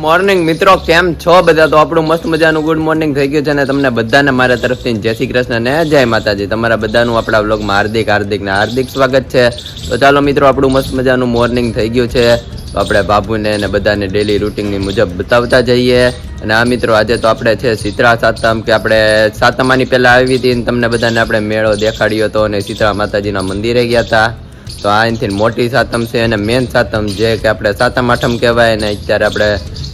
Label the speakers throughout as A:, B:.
A: Morning મિત્રો. કેમ છો બધા? તો આપણું મસ્ત મજાનું ગુડ મોર્નિંગ થઈ ગયું છે અને તમને બધાને મારા તરફથી જય શ્રી કૃષ્ણ ને જય માતાજી. તમારા બધાનું આપણા બ્લોગમાં હાર્દિક હાર્દિક ને હાર્દિક સ્વાગત છે. તો ચાલો મિત્રો, આપણું મસ્ત મજાનું મોર્નિંગ થઈ ગયું છે. તો આપણે બાબુને અને બધાને ડેલી રૂટિનની મુજબ બતાવતા જઈએ. અને આ મિત્રો, આજે તો આપણે છે શીતળા સાતમ, કે આપણે સાતમાની પહેલાં આવી હતી અને તમને બધાને આપણે મેળો દેખાડ્યો હતો અને શીતળા માતાજીના મંદિરે ગયા હતા. તો આ અહીંથી મોટી સાતમ છે અને મેન સાતમ જે કે આપણે સાતમ, આઠમ કહેવાય ને અત્યારે આપણે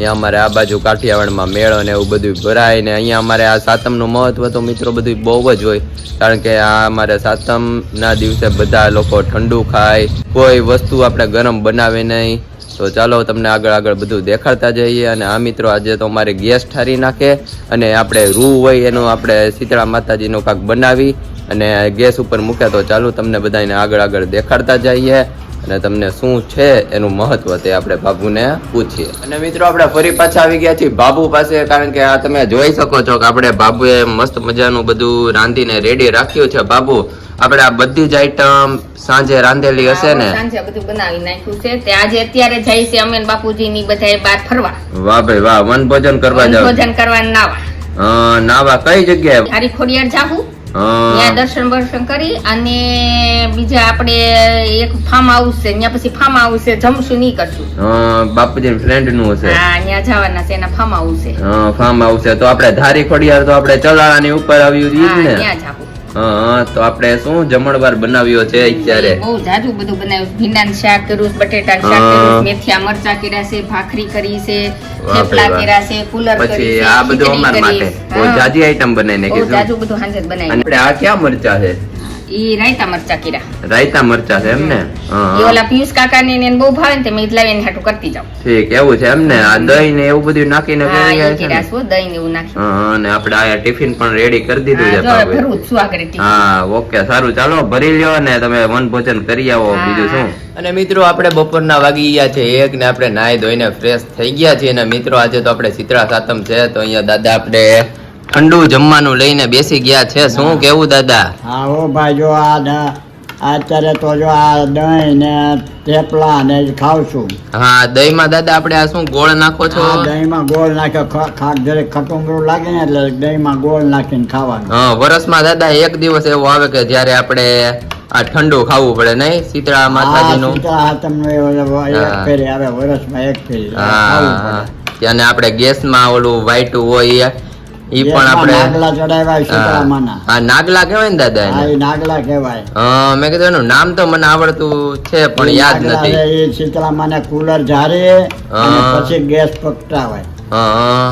A: અહીંયા અમારે આ બાજુ કાઠિયાવાડમાં મેળો ને એવું બધું ભરાય ને અહીંયા અમારે આ સાતમનું મહત્વ તો મિત્રો બધું બહુ જ હોય. કારણ કે આ અમારે સાતમના દિવસે બધા લોકો ઠંડુ ખાય, કોઈ વસ્તુ આપણે ગરમ બનાવે નહીં. તો ચાલો તમને આગળ આગળ બધું દેખાડતા જઈએ અને આ મિત્રો આજે તો અમારે ગેસ ઠારી નાખે અને આપણે રૂ હોય એનું આપણે શીતળા માતાજીનું કાંક બનાવી અને ગેસ ઉપર મૂક્યા તો ચાલુ તમને બધાને આગળ આગળ દેખાડતા જઈએ. અને તમને શું છે એનું મહત્વ તે આપણે બાબુને પૂછીએ. અને મિત્રો આપણે ફરી પાછા આવી ગયા છીએ બાબુ પાસે કારણ કે આ તમે જોઈ શકો છો કે આપણે બાબુએ મસ્ત મજાનું બધું રાંધીને રેડી રાખ્યું છે. બાબુ આપણે આ બધી જ આઈટમ સાંજે રાંધેલી હશે ને?
B: સાંજે બધું બનાવી નાખ્યું છે. તે આજે અત્યારે જાય છે અમે બાપુજી ની બધા બહાર ફરવા.
A: વાહ ભાઈ વાહ વન ભોજન કરવા જાવ.
B: ભોજન કરવા નાવા.
A: નાવા કઈ જગ્યાએ?
B: હારી ખોડિયાર જાવું ત્યાં દર્શન દર્શન કરી અને બીજા આપણે એક ફાર્મ હાઉસ છે ત્યાં પછી ફાર્મ હાઉસ છે જમશું નહીં કરશું
A: બાપુજી ફ્રેન્ડનું હશે.
B: હા ત્યાં જવાના છે એના ફાર્મ હાઉસ છે.
A: ફાર્મ હાઉસ છે. તો આપણે ધારી ખોડિયાર તો આપણે ચલાળાની ઉપર આવ્યું ને?
B: ત્યાં
A: જ તો આપણે શું જમણવાર બનાવ્યો છે અત્યારે?
B: બહુ જાજુ બધું બનાવ્યું ભીંડાનું શાક કર્યું બટેટાનું શાક કર્યું મેથીયા મરચા કર્યા છે ભાખરી કરી છે થેપલા કર્યા છે કુલર
A: પછી
B: છે
A: આ બધું અમાર માટે. બહુ. જાજી આઈટમ બનાવીને
B: બહુ
A: કીધું.
B: જાજુ બધું હાંજે જ બનાવ્યું.
A: આપણે આ ક્યાં મરચા છે?
B: ઈ રાયતા મરચા કર્યા
A: રાયતા મરચા છે એમ ને
B: ઓલા પિયુષ કાકા ને એને બહુ ભાવે ને તે મેં લાવી એને હાટું કરતી જાઉં.
A: ઠીક એવું છે એમ ને આ દહીં ને એવું બધું નાખીને કરી છે ને?
B: દહીં ને એવું નાખી.
A: હા આપણે આ ટિફિન પણ રેડી કરી દીધું છે
B: આગળ
A: હા ઓકે સારું. ચાલો ભરી લ્યો ને તમે વન ભોજન કરી આવો બીજું શું? અને મિત્રો આપણે બપોરના વાગી ગયા છે એક ને આપણે નાહી ધોઈને ફ્રેશ થઈ ગયા છીએ અને મિત્રો આજે તો આપણે ચિત્રા સાતમ છે તો અહીંયા દાદા આપણે ઠંડુ જમવાનું લઈને બેસી ગયા છે. શું કેવું દાદા?
C: હા હો ભાઈ જો આ અત્યારે તો જો આ દહીં ને થેપલા ને ખાઉં છું
A: હા દહીંમાં દાદા આપણે આ શું ગોળ નાખો છો?
C: દહીં માં ગોળ નાખ્યો ખાક જરે ખટુંગરું લાગે ને એટલે દહીં માં ગોળ નાખીને ખાવાનું.
A: હા વરસમાં દાદા એક દિવસ એવો આવે કે જ્યારે આપણે આ ઠંડુ ખાવું પડે નહીં? શીતળા
C: માતાજી
A: માતાજીનું?
C: શીતળા તમને એક. ફેરી આવે વર્ષમાં એક ફેરી
A: હા
C: ખાવું.
A: અને આપણે ગેસમાં ઓલું વાઈટું હોય એ ઈ પણ આપણે
C: નાગલા ચડાવ્યા શીતળામાંના
A: હા. નાગલા કહેવાય ને દાદા
C: હા એ નાગલા કહેવાય.
A: હા, મેં કીધું એનું નામ તો મને આવડતું છે પણ યાદ નથી.
C: એ શીતળામાંને કુલર ઝારે અને પછી ગેસ પકટાવાય.
A: હા,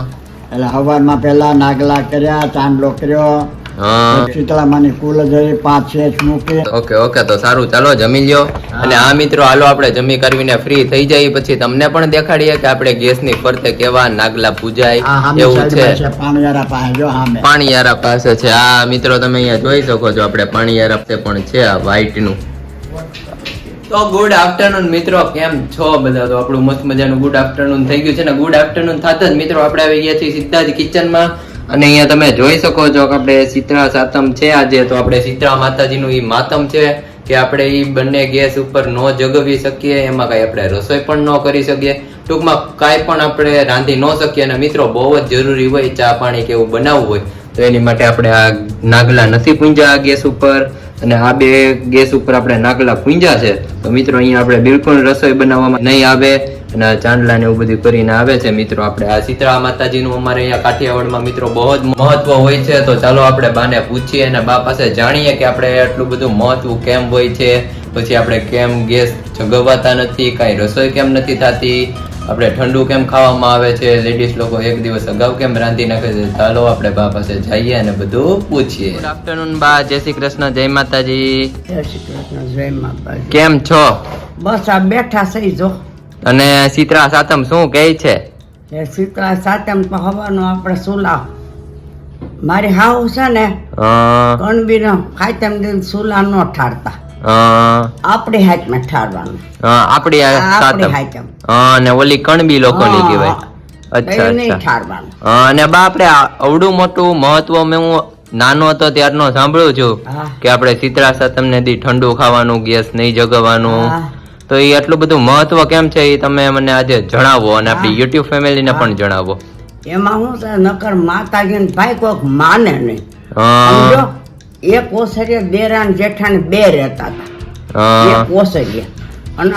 C: એટલે હવારમાં પેલા નાગલા કર્યા ચાંદલો કર્યો. શીતળામાંની કુલ જરી પાંચ છેસ મૂકી.
A: ઓકે ઓકે તો સારું. ચાલો જમી લ્યો. અને આ મિત્રો હાલો આપણે જમી કરવીને ફ્રી થઈ જાય પછી તમને પણ દેખાડીએ કે આપણે ગેસની ફરતે કેવા નાગલા પૂજાય. એવું છે.
C: પાણીયારા પાસે જો સામે
A: પાણીયારા પાસે છે. આ મિત્રો તમે અહીંયા જોઈ શકો છો. આપણે પાણીયારા પાસે પણ છે આ વ્હાઈટનું. તો ગુડ આફ્ટરનૂન મિત્રો. કેમ છો બધા? તો આપણું મસ્ત મજાનું ગુડ આફ્ટરનૂન થઈ ગયું છે ને ગુડ આફ્ટરનૂન થતા જ મિત્રો. આપણે આવી ગયા છીએ સીધા જ કિચનમાં અને અહીંયા તમે જોઈ શકો છો કે આપણે શીતળા સાતમ છે આજે, તો આપણે શીતળા માતાજીનું એ માતમ છે કે આપણે એ બંને ગેસ ઉપર ન જગવી શકીએ, એમાં કાંઈ આપણે રસોઈ પણ ન કરી શકીએ. ટૂંકમાં કાંઈ પણ આપણે રાંધી ન શકીએ અને મિત્રો બહુ જ જરૂરી હોય ચા પાણી કે એવું બનાવવું હોય, તો એની માટે આપણે આ નાગલા નથી પૂંજા આ ગેસ ઉપર. અને આ બે ગેસ ઉપર આપણે નાકલા પૂંજા છે. તો મિત્રો, અહીંયા આપણે બિલકુલ રસોઈ બનાવવામાં નહીં આવે અને ચાંદલા ને એવું બધું કરીને આવે છે. મિત્રો, આપણે આ શીતળા માતાજીનું અમારે અહીંયા કાઠિયાવાડમાં મિત્રો બહુ જ મહત્વ હોય છે. તો ચાલો આપણે બાને પૂછીએ અને બા પાસે જાણીએ કે આપણે એટલું બધું મહત્વ કેમ હોય છે. પછી આપણે કેમ ગેસ જગવાતા નથી, કાંઈ રસોઈ કેમ નથી થતી? આપણે ઠંડુ કેમ ખાવામાં આવે છે? લેડીઝ લોકો એક દિવસ અગાઉ કેમ રાંધી નાખે છે? ચાલો આપણે બા પાસે જઈએ અને બધું પૂછીએ. ગુડ આફ્ટરનૂન બા. જય શ્રી કૃષ્ણ જય માતાજી.
D: જય શ્રી કૃષ્ણ જય માતાજી.
A: કેમ છો?
D: બસ આ બેઠા સહી જો.
A: અને સીતરા સાતમ શું કહે છે?
D: એ સીતરા સાતમ તો હવાનો આપણે સુલા મારી હાવ છે ને કણબીનો ખાતમ દિન સુલા નો ઠારતા. આપણી હાથમાં ઠારવાનું.
A: આપણી સાતમ. અને ઓલી કણબી લોકોની કહેવાય. અચ્છા અચ્છા. અને બા આપણે અવડું મોટું મહત્વ મેં હું નાનો હતો ત્યારનો સાંભળ્યું છું કે આપણે ચિત્રા સાતમ ને દી ઠંડુ ખાવાનું ગેસ નહીં જગવાનું. તો એ આટલું બધું મહત્વ કેમ છે એ તમે મને આજે જણાવો અને આપણી
D: યુટ્યુબ
A: યુટ્યુબ ફેમિલીને પણ જણાવો.
D: એમાં હું નકર માતાજી ભાઈ કોઈક માને નહીં. એક ઓસરીએ દેરાન જેઠાને બે રહેતા હતા. એક ઓસરીએ. અને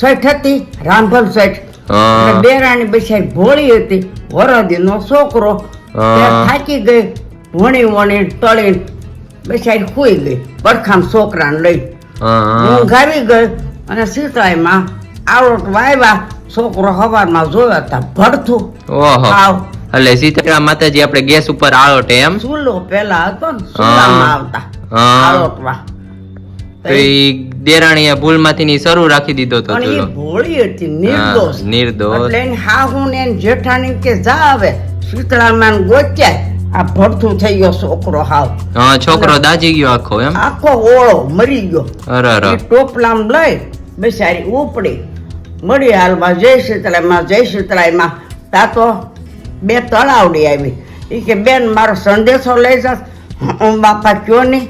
D: શેઠ હતી રાંભલ શેઠ. અને બિચારી ભોળી હતી વરદીનો છોકરો. થાકી ગઈ વણી વણી તળી બિચારી ખુઈ ગઈ પડખામ છોકરાને લઈ. ઊંઘાવી ગઈ અને સીતાઈમાં આવડત વાવ્યા છોકરો હવારમાં જોયા હતા ભડથું આવ.
A: એટલે સીતારામ માતાજી આપણે ગેસ ઉપર આળોટે એમ.
D: ચૂલો પેલા હતો ને ચૂલામાં આવતા. આળોટવા.
A: તો ઈ દેરાણીએ ભૂલમાંથી ની શરૂ રાખી દીધો તો ચૂલો.
D: ભોળી હતી નિર્દોષ.
A: નિર્દોષ.
D: એટલે એની હાહુ ને જેઠાણી કે જા આવે શીતળામાં ગોચ્યા. આ ભડથું થઈ ગયો છોકરો હાવ.
A: હા છોકરો દાજી ગયો આખો એમ.
D: આખો ઓળો મરી ગયો.
A: અરે અરે
D: ટોપલામ લઈ બેસારી ઉપડી. મળી હાલમાં જય શીતળામાં જય શીતળામાં તા તો બે તળાવડી આવી. એ કે બેન મારો સંદેશો લઈ જા હું બાપા કયો નહીં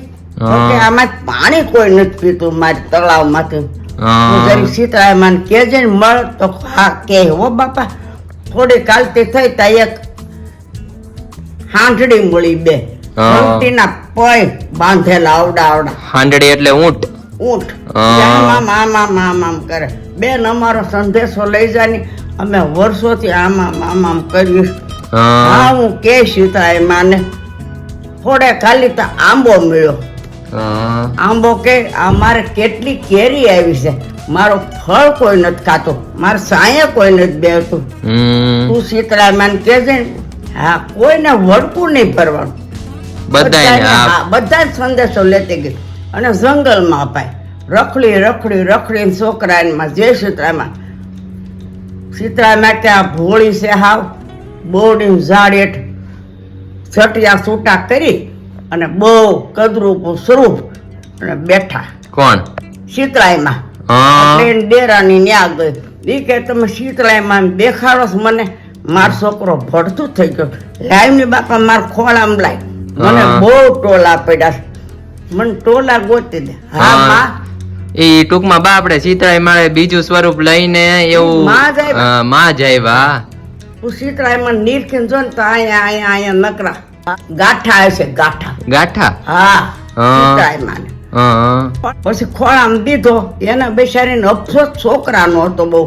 D: કે આમાં પાણી કોઈ નથી પીતું મારી તળાવમાંથી.
A: હા.
D: હું જરી શીતળામાં કેજે ને મળ. તો હા કે હો બાપા થોડી કાલતી થઈ તા એક હાંડડી મળી બે.
A: હા.
D: ઘંટીના પય બાંધેલા આવડા આવડા.
A: હાંડડી એટલે ઊંટ?
D: ઊંટ.
A: હા.
D: આમ આમ આમ કરે. બેન અમારો સંદેશો લઈ જાની. અમે વર્ષોથી આમ આમ આમ આમ કરીશ
A: હા.
D: કે સીતા માને. થોડે ખાલી તો આંબો મળ્યો. આંબો કે મારે કેટલી કેરી આવી છે. મારો ફળ કોઈ નથી ખાતો. મારે સાંય કોઈ નથી બેસતું તું સીતરાય માન કે છે હા કોઈને વળકું નહીં ભરવાનું. બધા જ સંદેશો લેતી ગઈ. અને જંગલમાં અપાય. રખડી રખડી રખડી છોકરામાં જય સીતરામાં કે આ ભોળી છે હાવ. બોડી હેઠ છટિયા છૂટા કરી અને બહુ કદરૂપ સ્વરૂપ અને બેઠા.
A: કોણ?
D: શીતળાઈમાં એટલે એની ન્યા ગઈ. ઈ કે તમે શીતળાઈમાં દેખાડો છો મને. મારો છોકરો ભડતું થઈ ગયો. લાઈવની બાપા માર ખોળામ લાય. મને બહુ ટોલા પડ્યા મને ટોલા ગોતી દે. હા
A: હા.
D: માં
A: એ ટૂંકમાં બા આપણે સીતરાય માળે બીજું સ્વરૂપ લઈને એવું
D: માં જ આવ્યા. સીતરાયમાં નીરખીન જો ને તો અહીંયા અહીંયા અહીંયા નકરા. ગાંઠા હશે ગાંઠા.
A: ગાંઠા?
D: હા
A: હા.
D: શીતળાઈમાં પછી ખોળામ દીધો એના બેસારીને અફસોસ છોકરાનો હતો બહુ.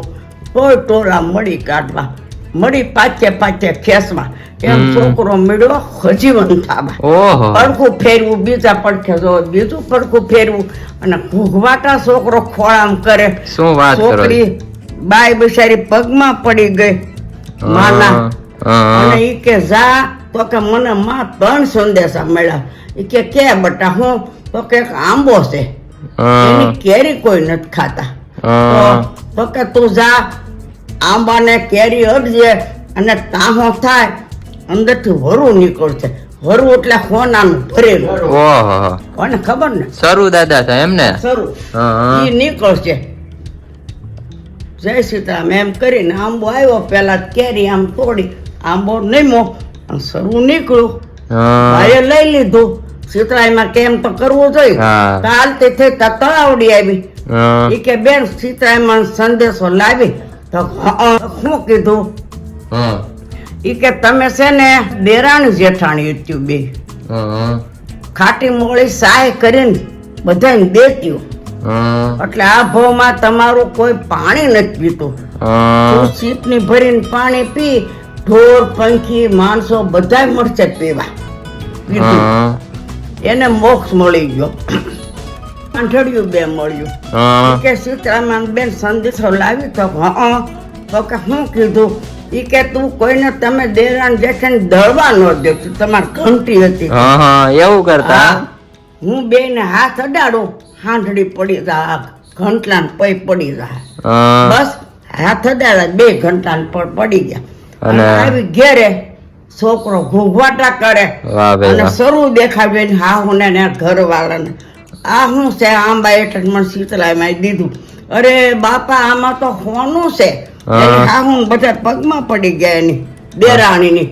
D: કોઈ ટોળા મળી કાઢવા. મળી પાછે પાછે ખેસવા. એમ છોકરો મળ્યો હજીવન
A: ઓહો.
D: પડખું ફેરવું બીજા પડખે જો બીજું પડખું ફેરવું અને ઘૂઘવાટા છોકરો ખોળામ કરે.
A: શું વાત
D: છોકરી બાય બિચારી પગમાં પડી ગઈ. માના. અને ઈ કે જા. તો કે મને માં ત્રણ સંદેશા મળ્યા. ઈ કે કે બટા હું? તો કે આંબો છે. એની કેરી કોઈ નથી ખાતા. તો- તો કે તું જા. આંબાને કેરી અડજે અને તાહો થાય. અંદરથી વરુ નીકળશે. વરુ એટલે હોનાનું ભરેલું.
A: ઓહો.
D: કોને ખબર ને?
A: સરું દાદા છે
D: એમને
A: સરુ.
D: એ નીકળશે. જય સીતારામ. એમ કરીને આંબો આવ્યો. પેલા કેરી આમ તોડી. આંબો નીમો અને સરુ નીકળ્યું. ભાઈએ લઈ લીધું. સીતરાયમાં કેમ તો કરવું જોઈએ?
A: હા.
D: કાલથી થઈ તા તળાવડી આવી. એ કે બેન સીતરાયમાં સંદેશો લાવી. તો હં, શું કીધું? ઈ કે તમે છે ને દેરાણી જેઠાણી હતી બે ખાટી મોળી સહાય કરીને બધાને
A: દેતી
D: એટલે આ ભાવમાં તમારું કોઈ પાણી નથી પીતું. સીટની ભરીને પાણી પી ઢોર પંખી માણસો બધા મળશે પીવા. એને મોક્ષ મળી ગયો. આંધળિયું બે મળ્યું. કે સીતરામાન બેન સંદેશો લાવી તો હં. તો કે હું કીધું? ઈ કે તું કોઈને તમે દેરાણ જેઠાને દળવા ન દેતો તમાર ઘંટી હતી.
A: હા, હા, એવું કરતા?
D: હું. હું બેને હાથ અડાડો હાંડડી પડી જાય ઘંટલા પೈ પડી
A: જા.
D: બસ હાથ અડાડા બે ઘંટા પર પડી ગયા.
A: અને-
D: આવી ઘેરે છોકરો ઘૂંઘવાટા કરે અને. શરૂ દેખાવે ને હા હું ને ઘર વાળાને આ શું છે આંબા એટલે મને શીતળામાં દીધું. અરે બાપા આમાં તો હોનું છે.
A: હા.
D: હા બધા પગમાં પડી ગયા એની દેરાણીની.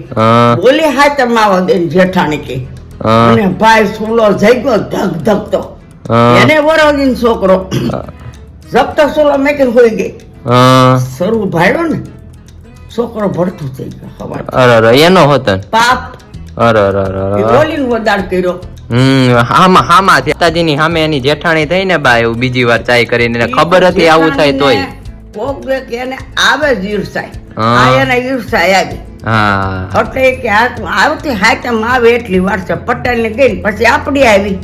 D: બોલી હા. તમાવા દે જેઠાણી કે. અને ભાઈ સુલો જઈ ગયો ધક ધક તો. એને વરોગીન છોકરો જપતો મેં કે હોઈ ગઈ. સરું ભાડ્યો ને છોકરો ભડથું થઈ ગયો ખબર
A: અરે એનો હતો
D: પાપ.
A: અરે અરે અરે
D: બોલીને વધાર કર્યો.
A: હમ હામાં હામાં ની સામે એની જેઠાણી થઈ ને બા એવું બીજી વાર ચાય કરીને ખબર હતી આવું થાય તોય.
D: કોક બે એને આવે જ ઈર્ષાય. આ એને ઈર્ષાય આવી. એટલે કે આવતી હાથમ આવે એટલી વાર છે. પટેલ ને ગઈ પછી આપડી આવી.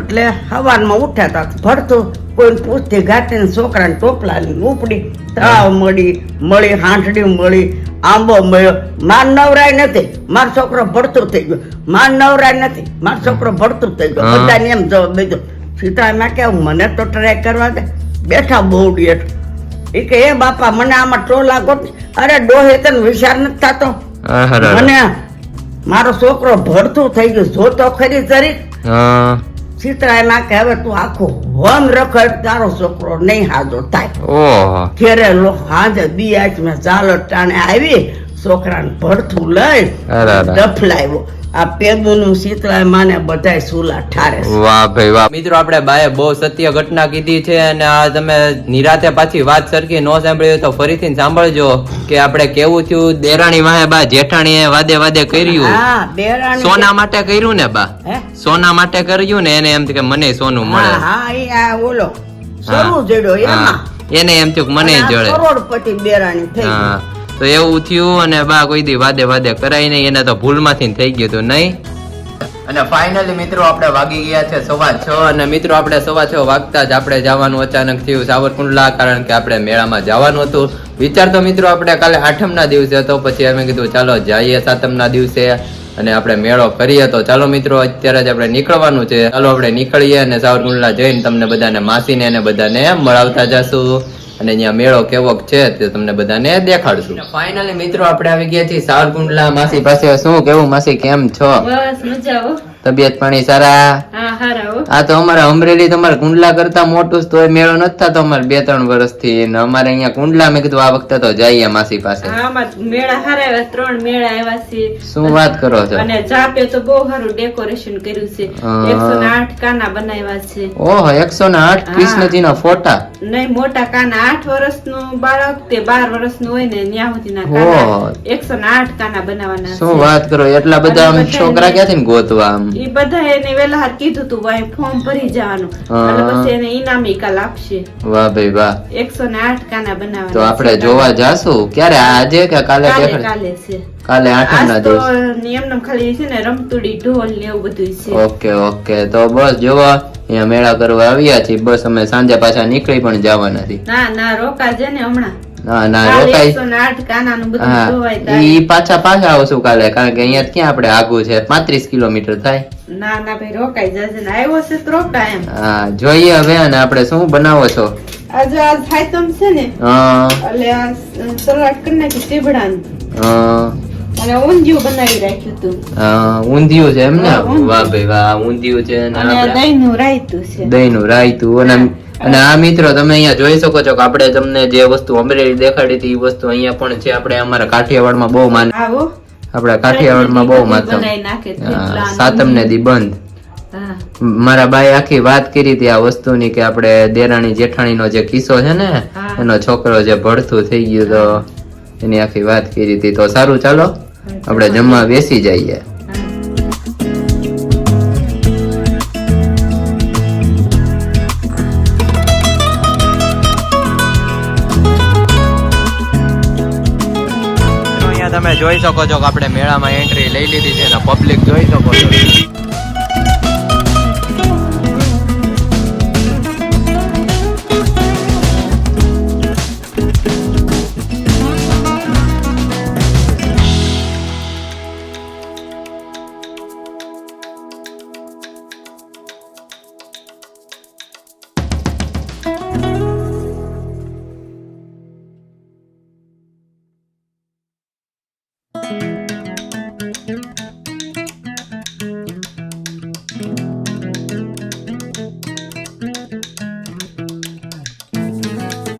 D: એટલે હવારમાં ઉઠ્યા હતા ભરતું કોઈ પૂછતી ગાતી છોકરાને ટોપલા ઉપડી તળાવ મળી મળી હાંસડી મળી આંબો મળ્યો. માર નવરાય નથી. મારો છોકરો ભરતું થઈ ગયો. માર નવરાય નથી. માર છોકરો ભરતું થઈ ગયો. બધાને એમ જવાબ દીધો. સીતા ના કેવું મને તો ટ્રાય કરવા દે. બેઠા બહુ ડેટ એ કે એ બાપા મને આમાં ટોલા ગોત. અરે ડોહે તને વિચાર નથી થતો. મને મારો છોકરો ભરતું થઈ ગયું જોતો ખરી જરી સીતરાય ના કે હવે તું આખો વન રખડ તારો છોકરો નહીં હાજો થાય. ઘેરે લો હાજે દી આજ મેં ચાલો ટાણે આવી છોકરાને ભરતું લઈ. ડફલાવ્યો. આ પેદુનું શીતળાય માને બધાય સુલા ઠારે
A: વાહ ભાઈ વાહ. મિત્રો આપણે બાએ બહુ સત્ય ઘટના કીધી છે અને આ તમે નિરાતે પાછી વાત સરખી ન સાંભળી તો ફરીથી સાંભળજો કે આપણે કેવું થયું? દેરાણી વાહે બા જેઠાણીએ વાદે વાદે કર્યું.
D: હા દેરાણી
A: સોના માટે કર્યું ને બા? સોના માટે કર્યું ને એને એમ થયું કે મને સોનું મળે.
D: હા એ આ ઓલો
A: હા.
D: જડ્યો એમાં.
A: એને એમ થયું મને જડે.
D: કરોડપતિ દેરાણી થઈ
A: તો એવું થયું અને બા કોઈ દી વાદે વાદે કરાય નહીં, એને તો ભૂલમાંથી થઈ ગયું હતું નહીં? અને ફાઇનલી મિત્રો આપણે વાગી ગયા છે સવા છ અને મિત્રો આપણે સવા છ વાગતા જ આપણે જવાનું અચાનક થયું સાવરકુંડલા કારણ કે આપણે મેળામાં જવાનું હતું. વિચાર તો મિત્રો આપણે કાલે આઠમના દિવસે હતો, પછી અમે કીધું ચાલો જઈએ સાતમના દિવસે અને આપણે મેળો કરીએ. તો ચાલો મિત્રો, અત્યારે જ આપણે નીકળવાનું છે. ચાલો આપણે નીકળીએ અને સાવરકુંડલા જઈને તમને બધાને માસીને અને બધાને મળાવતા જશું. અને અહીંયા મેળો કેવો છે તે તમને બધાને દેખાડશું. ફાઇનલી મિત્રો આપણે આવી ગયા છીએ સાવરકુંડલા માસી પાસે. શું કેવું માસી કેમ છો?
B: બસ મજા
A: તબિયત પાણી સારા?
B: હા હારા
A: આ તો અમારે અમરેલી તમારે કુંડલા કરતા મોટું તો મેળો નથી થતો અમારે બે ત્રણ વર્ષથી. ને અમારે અહીંયા કુંડલા મેં કીધું આ વખતે તો જઈએ માસી પાસે.
E: હા મેળા હારા આવ્યા ત્રણ મેળા આવ્યા છે
A: શું વાત કરો છો?
E: અને જાપે તો બહુ સારું ડેકોરેશન કર્યું છે.
A: હા.
E: એકસો ને આઠ કાના બનાવ્યા છે.
A: ઓહો એકસો ને આઠ
E: હા.
A: કૃષ્ણજી ના ફોટા.
E: નહીં મોટા કાના આઠ વર્ષનું બાળક તે બાર વર્ષનું હોય ને ત્યાં સુધીના કાના એકસો ને આઠ કાના બનાવવાના
A: શું વાત કરો એટલા બધા આમ છોકરા ક્યાંથી ગોતવા આમ?
E: એ બધા એને વેલા હાર કીધું તું ભાઈ ફોર્મ ભરી જવાનું. એટલે પછી એને ઇનામ કાલ આપશે.
A: વાહ ભાઈ વાહ.
E: એકસો ને આઠ કાના બનાવવાના
A: તો આપણે જોવા જાશું. ક્યારે? આજે કે કાલે
E: કાલે છે.
A: કાલે આઠમ ના દિવસ.
E: નિયમ ખાલી છે ને રમતુડી ઢોલ ને એવું બધું છે.
A: Okay okay. તો બસ જોવો અહીંયા મેળા કરવા આવ્યા છીએ. બસ અમે સાંજે પાછા નીકળી પણ જવાના છીએ.
E: ના ના રોકાજે ને હમણાં.
A: ના ના
E: કાલે
A: રોકાઈ
E: એકસો ને આઠ કાનાનું બધું
A: હા
E: જોવાય તારે.
A: ઈ પાછા પાછા આવશું કાલે કારણ કે અહીંયા ક્યાં આપણે આગું છે? પાંત્રીસ કિલોમીટર થાય.
E: ના ના ભાઈ રોકાઈ જશે ને. આવ્યો છે તો રોકા એમ.
A: હા જોઈએ હવે અને આપણે શું બનાવો છો?
E: આજે આ થાયતમ છે ને
A: હા.
E: એટલે સલાડ કરી નાખી ચીબડાનું. અને ઊંધિયું બનાવી રાખ્યું હતું.
A: અ, ઊંધિયું છે એમ ને? વાહ ભાઈ વાહ ઊંધિયું છે અને
E: અને દહીંનું રાયતું છે.
A: દહીંનું રાયતું. અને અને આ મિત્રો તમે અહીંયા જોઈ શકો છો કે આપણે તમને જે વસ્તુ અમરેલી દેખાડી હતી એ વસ્તુ અહીંયા પણ છે. આપણે અમારા કાઠિયાવાડમાં બહુ માન
E: આવો.
A: આપણા કાઠિયાવાડમાં બહુ
E: ને
A: સાતમ ને દી બંધ. મારા બાઈ આખી વાત કરી હતી આ વસ્તુની કે આપણે દેરાણી જેઠાણીનો જે કિસ્સો છે ને એનો છોકરો જે ભડથું થઈ ગયું તો એની આખી વાત કરી હતી. તો સારું ચાલો. આપણે જમવા બેસી જઈએ. અહીંયા તમે જોઈ શકો છો કે આપણે મેળામાં એન્ટ્રી લઈ લીધી છે ને પબ્લિક જોઈ શકો છો.